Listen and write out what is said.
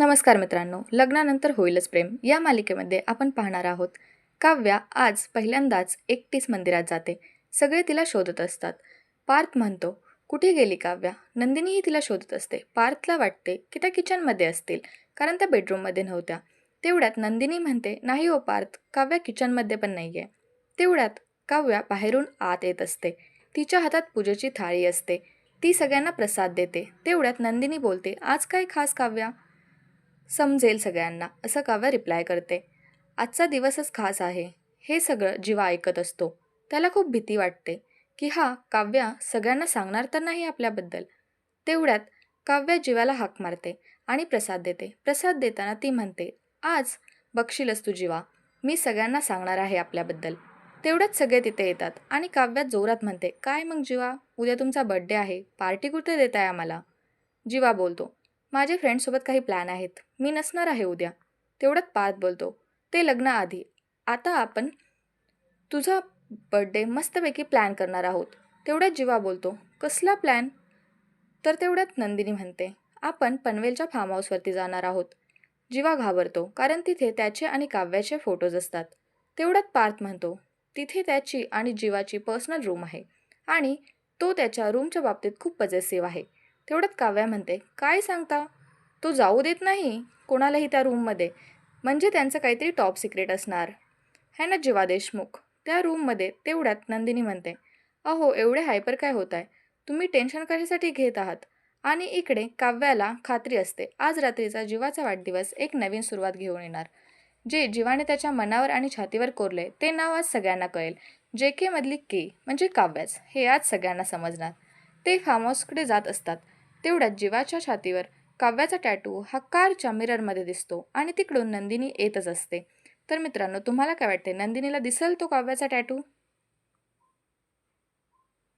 नमस्कार मित्रांनो लग्नानंतर होईलच प्रेम. या मालिकेमध्ये आपण पाहणार आहोत काव्या आज पहिल्यांदाच एकटीच मंदिरात जाते. सगळे तिला शोधत असतात. पार्थ म्हणतो कुठे गेली काव्या? नंदिनीही तिला शोधत असते. पार्थला वाटते की त्या किचनमध्ये असतील कारण त्या बेडरूममध्ये नव्हत्या. तेवढ्यात नंदिनी म्हणते नाही हो पार्थ काव्या किचनमध्ये पण नाही आहे तेवढ्यात काव्या बाहेरून आत येत असते. तिच्या हातात पूजेची थाळी असते. ती सगळ्यांना प्रसाद देते. तेवढ्यात नंदिनी बोलते आज काय खास काव्या? समजेल सगळ्यांना असं काव्या रिप्लाय करते. आजचा दिवसच खास आहे. हे सगळं जीवा ऐकत असतो. त्याला खूप भीती वाटते की हा काव्या सगळ्यांना सांगणार तर नाही आपल्याबद्दल. तेवढ्यात काव्या जीवाला हाक मारते आणि प्रसाद देते. प्रसाद देताना ती म्हणते आज बघशीलच तू जीवा. मी सगळ्यांना सांगणार आहे आपल्याबद्दल. तेवढ्यात सगळे तिथे येतात आणि काव्यात जोरात म्हणते काय मग जीवा? उद्या तुमचा बड्डे आहे. पार्टी कुठे देताय आम्हाला? जीवा बोलतो. माझे फ्रेंडसोबत काही प्लॅन आहेत. मी नसणार आहे उद्या. तेवढ्यात पार्थ बोलतो. ते लग्नाआधी. आता आपण तुझा बड्डे मस्तपैकी प्लॅन करणार आहोत. तेवढ्यात जीवा बोलतो. कसला प्लॅन? तर तेवढ्यात नंदिनी म्हणते. आपण पनवेलच्या फार्म हाऊसवरती जाणार आहोत. जीवा घाबरतो. कारण तिथे त्याचे आणि काव्याचे फोटोज असतात. तेवढ्यात पार्थ म्हणतो. तिथे त्याची आणि जीवाची पर्सनल रूम आहे. आणि तो त्याच्या रूमच्या बाबतीत खूप पजेसिव्ह आहे. तेवढ्यात काव्या म्हणते काय सांगता? तो जाऊ देत नाही कोणालाही त्या रूममध्ये. म्हणजे त्यांचं काहीतरी टॉप सिक्रेट असणार. है ना जीवा देशमुख? त्या रूममध्ये. तेवढ्यात नंदिनी म्हणते. अहो एवढे हायपर काय होत आहे? तुम्ही टेन्शन कशासाठी घेत आहात? आणि इकडे काव्याला खात्री असते आज रात्रीचा जीवाचा वाढदिवस एक नवीन सुरुवात घेऊन येणार. जे जीवाने त्याच्या मनावर आणि छातीवर कोरले ते नाव आज सगळ्यांना कळेल. जे के मधली के म्हणजे काव्याच हे आज सगळ्यांना समजणार. ते फार्म हाऊसकडे जात असतात. तेवढ्यात जीवाच्या छातीवर काव्याचा टॅटू हा कारच्या मिररमध्ये दिसतो आणि तिकडून नंदिनी येतच असते. तर मित्रांनो तुम्हाला काय वाटते? नंदिनीला दिसेल तो काव्याचा टॅटू